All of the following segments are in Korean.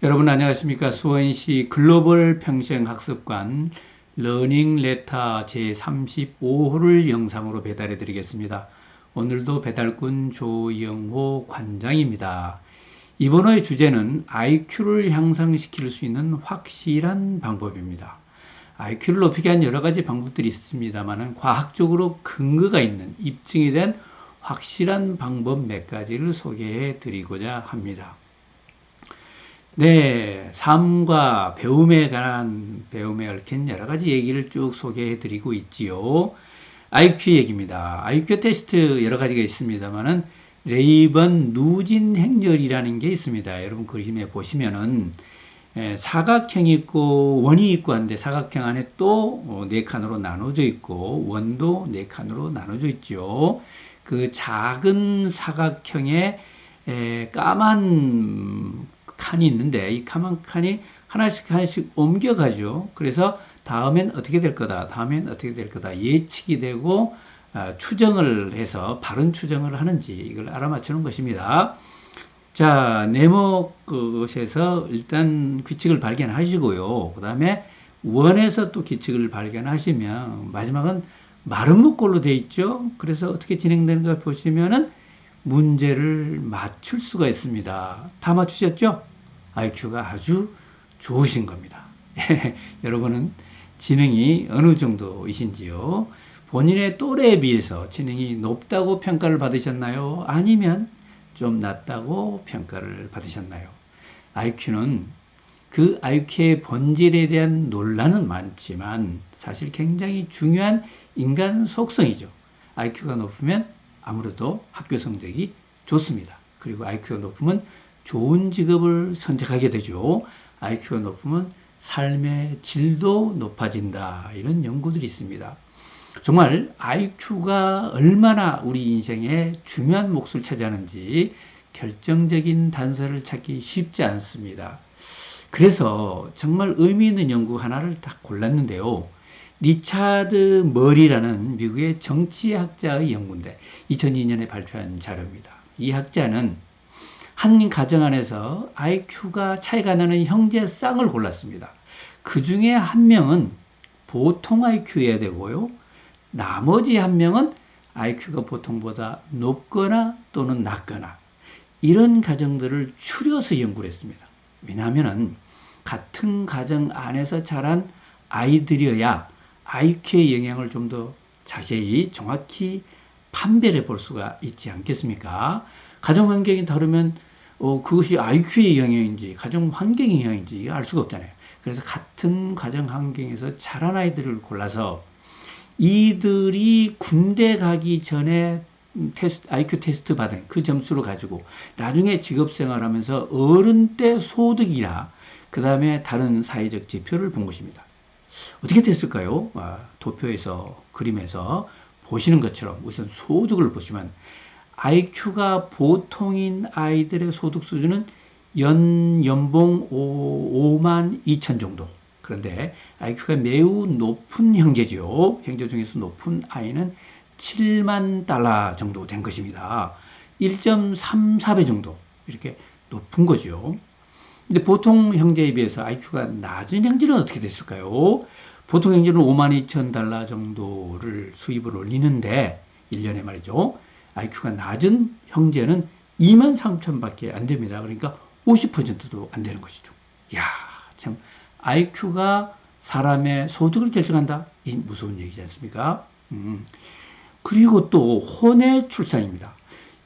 여러분 안녕하십니까 수원시 글로벌 평생학습관 러닝 레터 제35호를 영상으로 배달해 드리겠습니다. 오늘도 배달꾼 조영호 관장입니다. 이번 호의 주제는 IQ를 향상시킬 수 있는 확실한 방법입니다. IQ를 높이기 위한 여러 가지 방법들이 있습니다만 과학적으로 근거가 있는 입증이 된 확실한 방법 몇 가지를 소개해 드리고자 합니다. 네, 삶과 배움에 관한 배움에 얽힌 여러 가지 얘기를 쭉 소개해 드리고 있지요. IQ 얘기입니다. IQ 테스트 여러 가지가 있습니다만은 레이번 누진 행렬이라는 게 있습니다. 여러분 그림에 보시면은 에, 사각형이 있고 원이 있고 한데 사각형 안에 또 네 칸으로 나눠져 있고 원도 네 칸으로 나눠져 있죠. 그 작은 사각형에 에, 까만 칸이 있는데 이 까만 칸이 하나씩 하나씩 옮겨가죠. 그래서 다음엔 어떻게 될 거다. 다음엔 어떻게 될 거다. 예측이 되고 아, 추정을 해서 바른 추정을 하는지 이걸 알아맞히는 것입니다. 자, 네모 그것에서 일단 규칙을 발견하시고요. 그 다음에 원에서 또 규칙을 발견하시면 마지막은 목골로 돼 있죠. 그래서 어떻게 진행되는가 보시면은 문제를 맞출 수가 있습니다. 다 맞추셨죠? IQ가 아주 좋으신 겁니다. 여러분은 지능이 어느 정도이신지요? 본인의 또래에 비해서 지능이 높다고 평가를 받으셨나요? 아니면 좀 낮다고 평가를 받으셨나요? IQ는 그 IQ의 본질에 대한 논란은 많지만 사실 굉장히 중요한 인간 속성이죠. IQ가 높으면 아무래도 학교 성적이 좋습니다. 그리고 IQ가 높으면 좋은 직업을 선택하게 되죠. IQ가 높으면 삶의 질도 높아진다. 이런 연구들이 있습니다. 정말 IQ가 얼마나 우리 인생에 중요한 몫을 차지하는지 결정적인 단서를 찾기 쉽지 않습니다. 그래서 정말 의미 있는 연구 하나를 딱 골랐는데요. 리차드 머리라는 미국의 정치학자의 연구인데 2002년에 발표한 자료입니다. 이 학자는 한 가정 안에서 IQ가 차이가 나는 형제 쌍을 골랐습니다. 그 중에 한 명은 보통 IQ여야 되고요. 나머지 한 명은 IQ가 보통보다 높거나 또는 낮거나 이런 가정들을 추려서 연구를 했습니다. 왜냐하면 같은 가정 안에서 자란 아이들이어야 IQ의 영향을 좀 더 자세히 정확히 판별해 볼 수가 있지 않겠습니까? 가정 환경이 다르면 어, 그것이 IQ의 영향인지 가정 환경의 영향인지 알 수가 없잖아요. 그래서 같은 가정 환경에서 자란 아이들을 골라서 이들이 군대 가기 전에 테스트, IQ 테스트 받은 그 점수를 가지고 나중에 직업 생활 하면서 어른 때 소득이나 그 다음에 다른 사회적 지표를 본 것입니다. 어떻게 됐을까요? 아, 도표에서 그림에서 보시는 것처럼 우선 소득을 보시면 IQ가 보통인 아이들의 소득 수준은 연 연봉 5, 만 2천 정도. 그런데 IQ가 매우 높은 형제죠. 형제 중에서 높은 아이는 7만 달러 정도 된 것입니다. 1.34배 정도 이렇게 높은 거죠. 근데 보통 형제에 비해서 IQ가 낮은 형제는 어떻게 됐을까요? 보통 형제는 5만 2천 달러 정도를 수입을 올리는데 1년에 말이죠. IQ가 낮은 형제는 2만 3천밖에 안 됩니다. 그러니까 50%도 안 되는 것이죠. 야, 참 IQ가 사람의 소득을 결정한다. 이 무서운 얘기지 않습니까? 음. 그리고 또 혼의 출산입니다.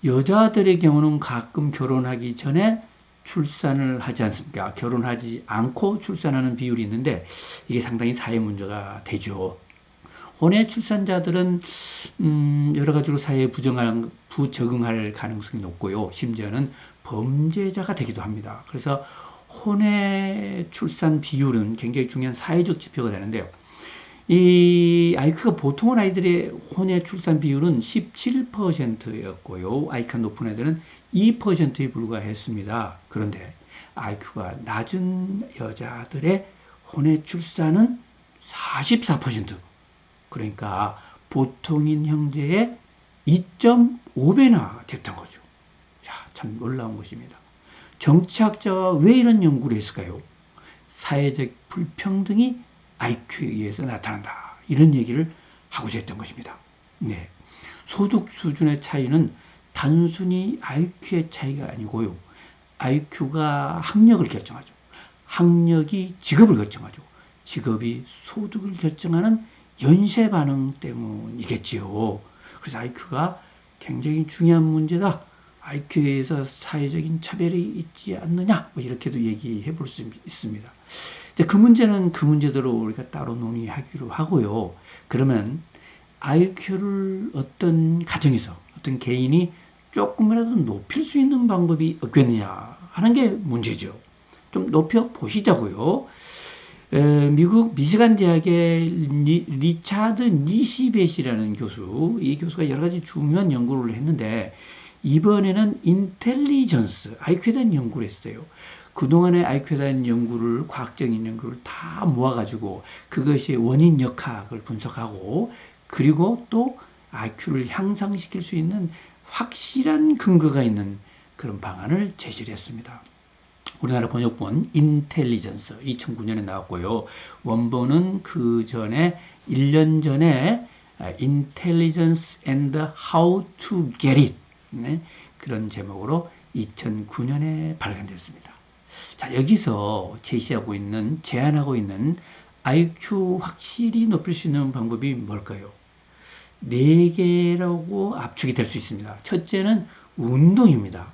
여자들의 경우는 가끔 결혼하기 전에 출산을 하지 않습니까? 결혼하지 않고 출산하는 비율이 있는데 이게 상당히 사회 문제가 되죠. 혼외 출산자들은 음, 여러 가지로 사회에 부정할, 부적응할 가능성이 높고요. 심지어는 범죄자가 되기도 합니다. 그래서 혼외 출산 비율은 굉장히 중요한 사회적 지표가 되는데요. 이 아이크가 보통은 아이들의 혼외 출산 비율은 17%였고요. 아이크가 높은 애들은 2%에 불과했습니다. 그런데 아이크가 낮은 여자들의 혼외 출산은 44%. 그러니까 보통인 형제의 2.5배나 됐던 거죠. 자, 참 놀라운 것입니다. 정치학자가 왜 이런 연구를 했을까요? 사회적 불평등이 IQ에 의해서 나타난다. 이런 얘기를 하고자 했던 것입니다. 네. 소득 수준의 차이는 단순히 IQ의 차이가 아니고요. IQ가 학력을 결정하죠. 학력이 직업을 결정하죠. 직업이 소득을 결정하는 연쇄 반응 때문이겠지요. 그래서 IQ가 굉장히 중요한 문제다. IQ에서 사회적인 차별이 있지 않느냐? 뭐 이렇게도 얘기해 볼 수 있습니다. 그 문제는 그 문제대로 우리가 따로 논의하기로 하고요. 그러면 IQ를 어떤 가정에서 어떤 개인이 조금이라도 높일 수 있는 방법이 없겠느냐 하는 게 문제죠. 좀 높여 보시자고요. 에, 미국 미시간 대학의 리, 리차드 니시벳이라는 교수, 이 교수가 여러 가지 중요한 연구를 했는데 이번에는 인텔리전스, IQ에 대한 연구를 했어요. 그동안의 IQ에 대한 연구를, 과학적인 연구를 다 모아가지고 그것이 원인 역학을 분석하고 그리고 또 IQ를 향상시킬 수 있는 확실한 근거가 있는 그런 방안을 제시를 했습니다. 우리나라 번역본 인텔리전스 2009년에 나왔고요. 원본은 그 전에 1년 전에 and How to Get It 네, 그런 제목으로 2009년에 발간되었습니다. 자 여기서 제시하고 있는 제안하고 있는 IQ 확실히 높일 수 있는 방법이 뭘까요? 네 개라고 압축이 될 수 있습니다. 첫째는 운동입니다.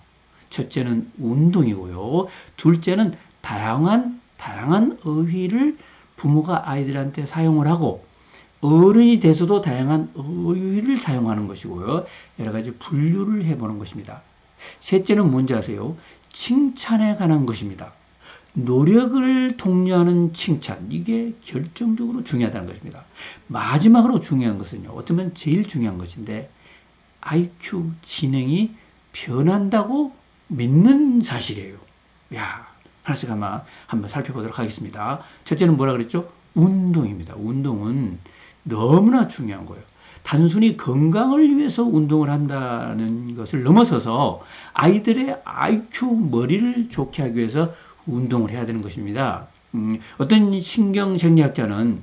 첫째는 운동이고요. 둘째는 다양한 다양한 어휘를 부모가 아이들한테 사용을 하고 어른이 돼서도 다양한 어휘를 사용하는 것이고요. 여러 가지 분류를 해보는 것입니다. 셋째는 뭔지 아세요? 칭찬에 관한 것입니다. 노력을 독려하는 칭찬 이게 결정적으로 중요하다는 것입니다. 마지막으로 중요한 것은요. 어쩌면 제일 중요한 것인데 IQ 지능이 변한다고 믿는 사실이에요. 야, 하나씩 한번, 한번 살펴보도록 하겠습니다. 첫째는 뭐라 그랬죠? 운동입니다. 운동은 너무나 중요한 거예요. 단순히 건강을 위해서 운동을 한다는 것을 넘어서서 아이들의 IQ 머리를 좋게 하기 위해서 운동을 해야 되는 것입니다. 음, 어떤 신경생리학자는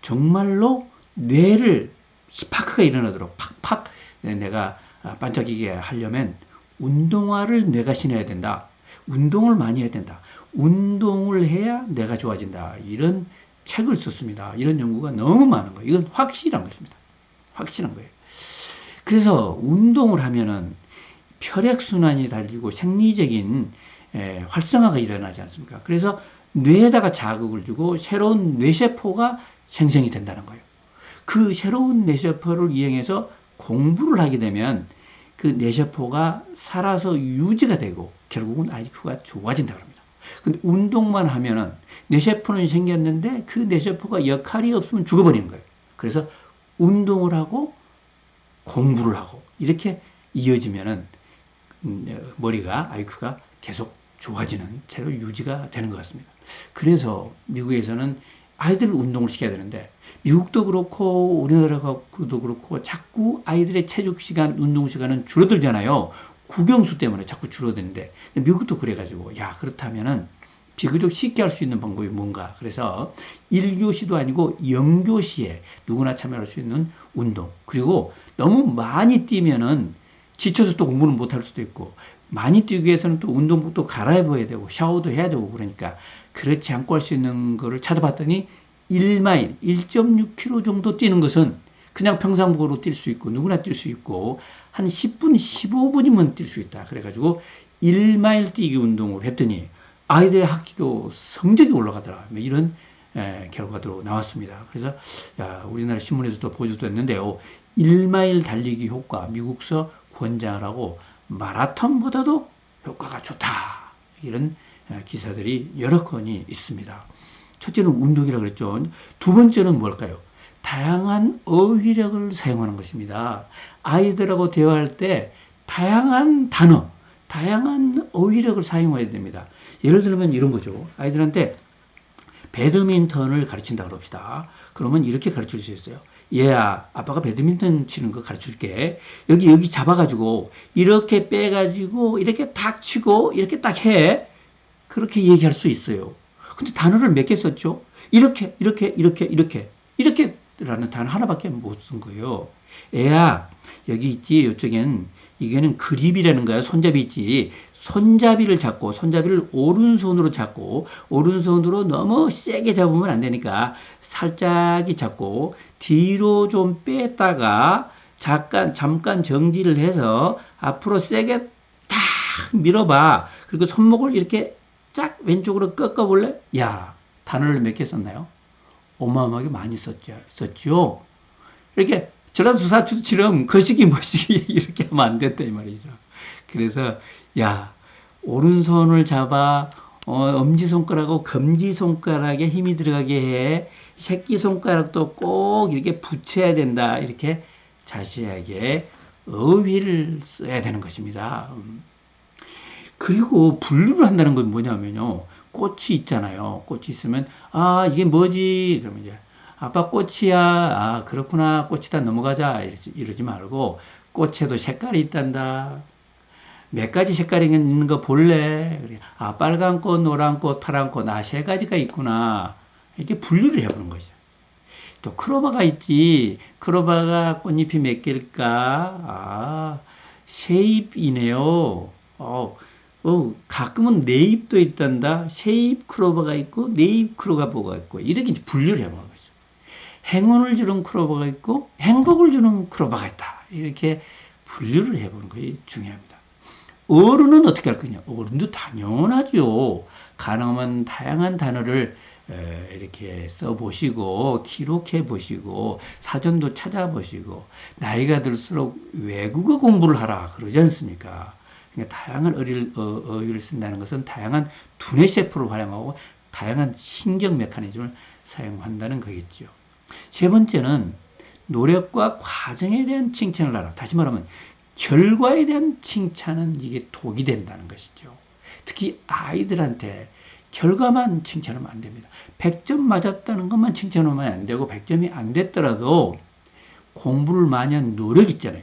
정말로 뇌를 스파크가 일어나도록 팍팍 내가 반짝이게 하려면 운동화를 내가 신어야 된다. 운동을 많이 해야 된다. 운동을 해야 내가 좋아진다. 이런 책을 썼습니다. 이런 연구가 너무 많은 거예요. 이건 확실한 것입니다. 확실한 거예요. 그래서 운동을 하면은 혈액순환이 달리고 생리적인 에, 활성화가 일어나지 않습니까? 그래서 뇌에다가 자극을 주고 새로운 뇌세포가 생성이 된다는 거예요. 그 새로운 뇌세포를 이용해서 공부를 하게 되면 그 뇌세포가 살아서 유지가 되고 결국은 IQ가 좋아진다 합니다. 근데 운동만 하면은 뇌세포는 생겼는데 그 뇌세포가 역할이 없으면 죽어버리는 거예요. 그래서 운동을 하고 공부를 하고 이렇게 이어지면은 음, 머리가 IQ가 계속 좋아지는 채로 유지가 되는 것 같습니다. 그래서 미국에서는 아이들을 운동을 시켜야 되는데 미국도 그렇고 우리나라도 그렇고 자꾸 아이들의 체육 시간, 운동 시간은 줄어들잖아요. 국영수 때문에 자꾸 줄어드는데 미국도 그래가지고 야 그렇다면은 비교적 쉽게 할 수 있는 방법이 뭔가. 그래서 1교시도 아니고 0교시에 누구나 참여할 수 있는 운동. 그리고 너무 많이 뛰면은 지쳐서 또 공부를 못할 수도 있고 많이 뛰기 위해서는 또 운동복도 갈아입어야 되고 샤워도 해야 되고 그러니까 그렇지 않고 할 수 있는 거를 찾아봤더니 1마일 1.6km 정도 뛰는 것은 그냥 평상복으로 뛸 수 있고 누구나 뛸 수 있고 한 10분 15분이면 뛸 수 있다 그래가지고 1마일 뛰기 운동을 했더니 아이들의 학교 성적이 올라가더라 뭐 이런 에, 결과도 나왔습니다. 그래서 야, 우리나라 신문에서도 보도됐는데요. 1마일 달리기 효과 미국서 권장을 하고 마라톤보다도 효과가 좋다. 이런 기사들이 여러 건이 있습니다. 첫째는 운동이라고 그랬죠. 두 번째는 뭘까요? 다양한 어휘력을 사용하는 것입니다. 아이들하고 대화할 때 다양한 단어, 다양한 어휘력을 사용해야 됩니다. 예를 들면 이런 거죠. 아이들한테 배드민턴을 가르친다 그럽시다. 그러면 이렇게 가르쳐 주셨어요. 얘야, 아빠가 배드민턴 치는 거 가르쳐 줄게. 여기, 여기 잡아가지고, 이렇게 빼가지고, 이렇게 탁 치고, 이렇게 딱 해. 그렇게 얘기할 수 있어요. 근데 단어를 몇 개 썼죠? 이렇게, 이렇게, 이렇게, 이렇게. 이렇게 라는 단어 하나밖에 못 쓴 거예요. 애야, 여기 있지, 이쪽엔. 이게는 그립이라는 거야. 손잡이 있지. 손잡이를 잡고, 손잡이를 오른손으로 잡고, 오른손으로 너무 세게 잡으면 안 되니까, 살짝이 잡고, 뒤로 좀 뺐다가, 잠깐, 잠깐 정지를 해서, 앞으로 세게 탁 밀어봐. 그리고 손목을 이렇게 쫙 왼쪽으로 꺾어볼래? 야, 단어를 몇 개 썼나요? 어마어마하게 많이 썼죠. 이렇게 전라수사추처럼 거시기 머시기 이렇게 하면 안 된다 이 말이죠. 그래서 야 오른손을 잡아 어, 엄지손가락하고 검지손가락에 힘이 들어가게 해 새끼손가락도 꼭 이렇게 붙여야 된다 이렇게 자세하게 어휘를 써야 되는 것입니다. 음. 그리고 분류를 한다는 건 뭐냐면요. 꽃이 있잖아요. 꽃이 있으면 아 이게 뭐지? 그러면 이제 아빠 꽃이야. 아 그렇구나. 꽃이다 넘어가자. 이러지, 이러지 말고 꽃에도 색깔이 있단다. 몇 가지 색깔이 있는 거 볼래? 아 빨간 꽃, 노란 꽃, 파란 꽃. 아세 가지가 있구나. 이렇게 분류를 해보는 거죠. 또 크로바가 있지. 크로바가 꽃잎이 몇 개일까? 아, 세 잎이네요. 어, 어, 가끔은 네 잎도 있단다. 세잎 크로버가 있고 네잎 크로버가 있고 이렇게 이제 분류를 해보는 거죠. 행운을 주는 크로버가 있고 행복을 주는 크로버가 있다. 이렇게 분류를 해보는 것이 중요합니다. 어른은 어떻게 할 거냐? 어른도 당연하죠. 가능하면 다양한 단어를 에, 이렇게 써보시고 기록해 보시고 사전도 찾아보시고 나이가 들수록 외국어 공부를 하라 그러지 않습니까? 그러니까 다양한 어휘를, 어, 어휘를 쓴다는 것은 다양한 두뇌 세포를 활용하고 다양한 신경 메커니즘을 사용한다는 거겠죠. 세 번째는 노력과 과정에 대한 칭찬을 하라. 다시 말하면 결과에 대한 칭찬은 이게 독이 된다는 것이죠. 특히 아이들한테 결과만 칭찬하면 안 됩니다. 100점 맞았다는 것만 칭찬하면 안 되고 100점이 안 됐더라도 공부를 많이 한 노력 있잖아요.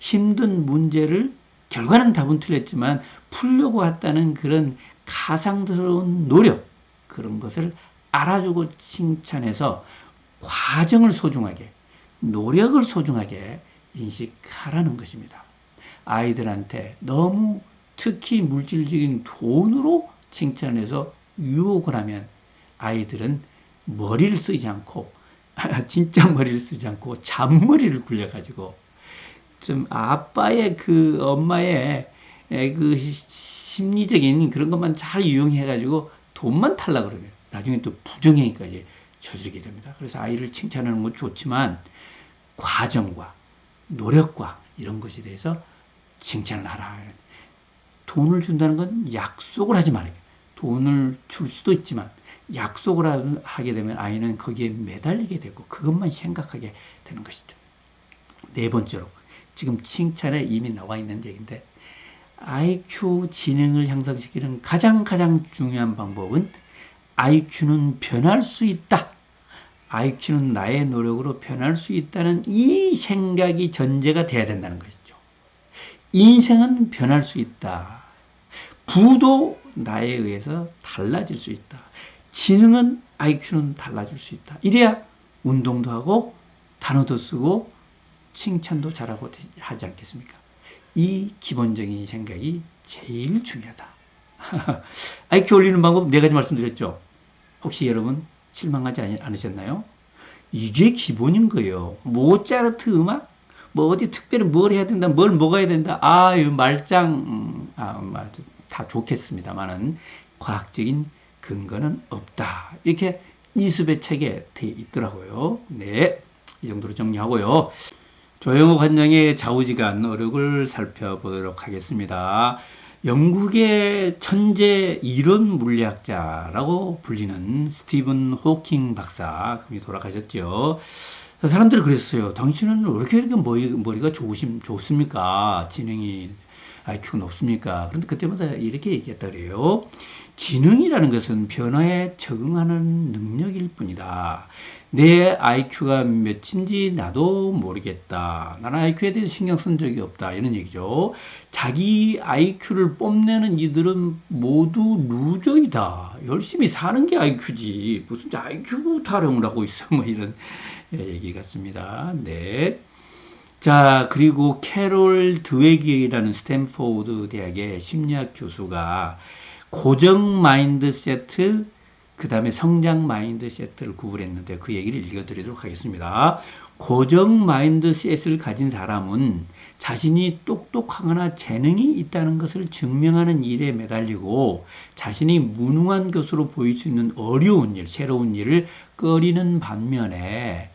힘든 문제를 결과는 답은 틀렸지만 풀려고 했다는 그런 가상스러운 노력 그런 것을 알아주고 칭찬해서 과정을 소중하게 노력을 소중하게 인식하라는 것입니다. 아이들한테 너무 특히 물질적인 돈으로 칭찬해서 유혹을 하면 아이들은 머리를 쓰지 않고 진짜 머리를 쓰지 않고 잔머리를 굴려가지고 좀 아빠의 그 엄마의 그 심리적인 그런 것만 잘 이용해가지고 돈만 탈라 그러요 나중에 또 부정행위까지 저지르게 됩니다. 그래서 아이를 칭찬하는 건 좋지만 과정과 노력과 이런 것에 대해서 칭찬을 하라. 돈을 준다는 건 약속을 하지 말아요. 돈을 줄 수도 있지만 약속을 하게 되면 아이는 거기에 매달리게 되고 그것만 생각하게 되는 것이죠. 네 번째로 지금 칭찬에 이미 나와 있는 얘기인데 IQ 지능을 향상시키는 가장 가장 중요한 방법은 IQ는 변할 수 있다. IQ는 나의 노력으로 변할 수 있다는 이 생각이 전제가 돼야 된다는 것이죠. 인생은 변할 수 있다. 부도 나에 의해서 달라질 수 있다. 지능은 IQ는 달라질 수 있다. 이래야 운동도 하고 단어도 쓰고 칭찬도 잘하고 하지 않겠습니까? 이 기본적인 생각이 제일 중요하다. IQ 올리는 방법 네 가지 말씀드렸죠. 혹시 여러분 실망하지 않으셨나요? 이게 기본인 거예요. 모차르트 음악? 뭐 어디 특별히 뭘 해야 된다, 뭘 먹어야 된다. 아, 이 말짱, 음, 아, 다 좋겠습니다만은 과학적인 근거는 없다. 이렇게 이수배 책에 돼 있더라고요. 네. 이 정도로 정리하고요. 조영호 관장의 좌우지간 어록을 살펴보도록 하겠습니다. 영국의 천재 이론 물리학자라고 불리는 스티븐 호킹 박사, 그분이 돌아가셨죠. 사람들이 그랬어요. 당신은 왜 이렇게 머리, 머리가 좋으심, 좋습니까? 지능이 IQ가 높습니까? 그런데 그때마다 이렇게 얘기했다 그래요. 지능이라는 것은 변화에 적응하는 능력일 뿐이다. 내 IQ가 몇인지 나도 모르겠다. 나는 IQ에 대해서 신경 쓴 적이 없다. 이런 얘기죠. 자기 IQ를 뽐내는 이들은 모두 루저이다. 열심히 사는 게 IQ지. 무슨 IQ 타령을 하고 있어. 뭐 이런 얘기 같습니다. 네. 자, 그리고 캐롤 드웨기라는 스탠포드 대학의 심리학 교수가 고정 마인드 세트, 그 다음에 성장 마인드 세트를 구분했는데 그 얘기를 읽어드리도록 하겠습니다. 고정 마인드 셋을 가진 사람은 자신이 똑똑하거나 재능이 있다는 것을 증명하는 일에 매달리고 자신이 무능한 것으로 보일 수 있는 어려운 일, 새로운 일을 꺼리는 반면에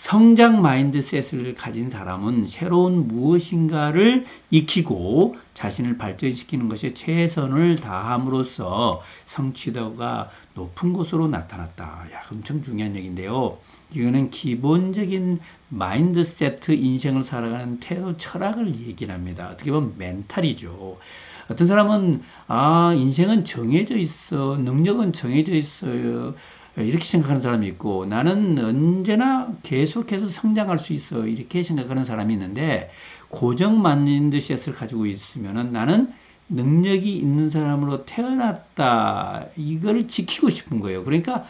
성장 마인드셋을 가진 사람은 새로운 무엇인가를 익히고 자신을 발전시키는 것에 최선을 다함으로써 성취도가 높은 것으로 나타났다. 야, 엄청 중요한 얘기인데요. 이거는 기본적인 마인드세트 인생을 살아가는 태도 철학을 얘기를 합니다. 어떻게 보면 멘탈이죠. 어떤 사람은 아 인생은 정해져 있어 능력은 정해져 있어요 이렇게 생각하는 사람이 있고 나는 언제나 계속해서 성장할 수 있어 이렇게 생각하는 사람이 있는데 고정 마인드셋을 가지고 있으면은 나는 능력이 있는 사람으로 태어났다 이걸 지키고 싶은 거예요. 그러니까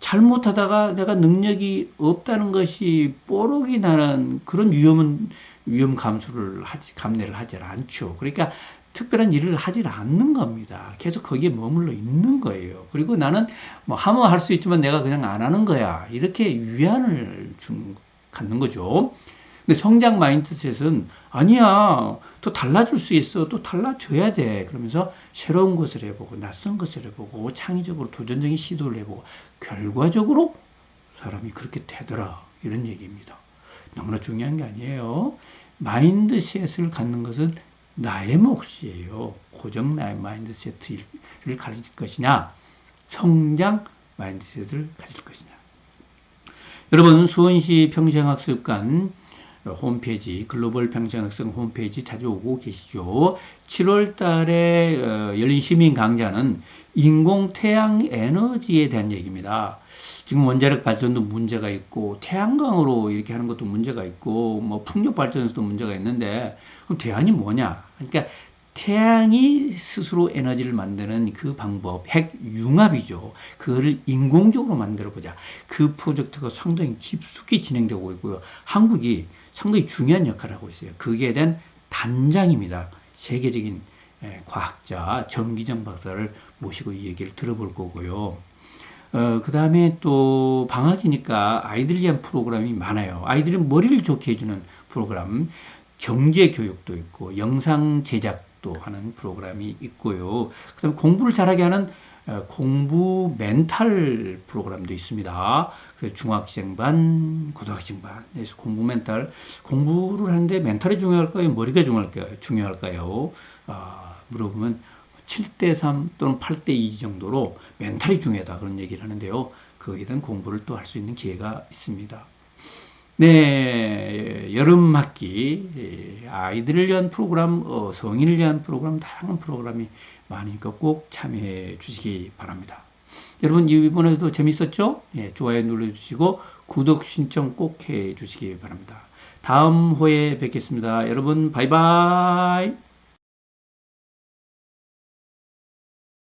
잘못하다가 내가 능력이 없다는 것이 뽀록이 나는 그런 위험은 위험 감수를 하지 감내를 하지 않죠. 그러니까 특별한 일을 하질 않는 겁니다. 계속 거기에 머물러 있는 거예요. 그리고 나는 뭐 하면 할 수 있지만 내가 그냥 안 하는 거야. 이렇게 위안을 준, 갖는 거죠. 근데 성장 마인드셋은 아니야. 또 달라질 수 있어. 또 달라져야 돼. 그러면서 새로운 것을 해보고 낯선 것을 해보고 창의적으로 도전적인 시도를 해보고 결과적으로 사람이 그렇게 되더라. 이런 얘기입니다. 너무나 중요한 게 아니에요. 마인드셋을 갖는 것은 나의 몫이에요. 고정 나의 마인드세트를 가질 것이냐, 성장 마인드셋을 가질 것이냐. 여러분 수원시 평생학습관 홈페이지 글로벌 평생학습 홈페이지 자주 오고 계시죠. 7월 달에 어, 열린 시민 강좌는 인공 태양 에너지에 대한 얘기입니다. 지금 원자력 발전도 문제가 있고 태양광으로 이렇게 하는 것도 문제가 있고 뭐 풍력 발전에서도 문제가 있는데 그럼 대안이 뭐냐? 그러니까 태양이 스스로 에너지를 만드는 그 방법, 핵융합이죠. 그거를 인공적으로 만들어 보자. 그 프로젝트가 상당히 깊숙이 진행되고 있고요. 한국이 상당히 중요한 역할을 하고 있어요. 그게 대한 단장입니다. 세계적인 예, 과학자 정기정 박사를 모시고 이 얘기를 들어볼 거고요. 어, 그 다음에 또 방학이니까 아이들 위한 프로그램이 많아요. 아이들이 머리를 좋게 해주는 프로그램, 경제 교육도 있고, 영상 제작도 하는 프로그램이 있고요. 그 다음에 공부를 잘하게 하는 어, 공부 멘탈 프로그램도 있습니다. 그래서 중학생 반, 고등학생 반. 그래서 공부 멘탈. 공부를 하는데 멘탈이 중요할까요? 머리가 중요할까요? 중요할까요? 아, 물어보면 7대3 또는 8대2 정도로 멘탈이 중요하다. 그런 얘기를 하는데요. 거기에 대한 공부를 또 할 수 있는 기회가 있습니다. 네, 여름 학기 예, 아이들을 위한 프로그램, 어, 성인을 위한 프로그램, 다양한 프로그램이 많으니까 꼭 참여해 주시기 바랍니다. 여러분 이번에도 재밌었죠? 예, 좋아요 눌러주시고 구독 신청 꼭 해 주시기 바랍니다. 다음 호에 뵙겠습니다. 여러분 바이바이.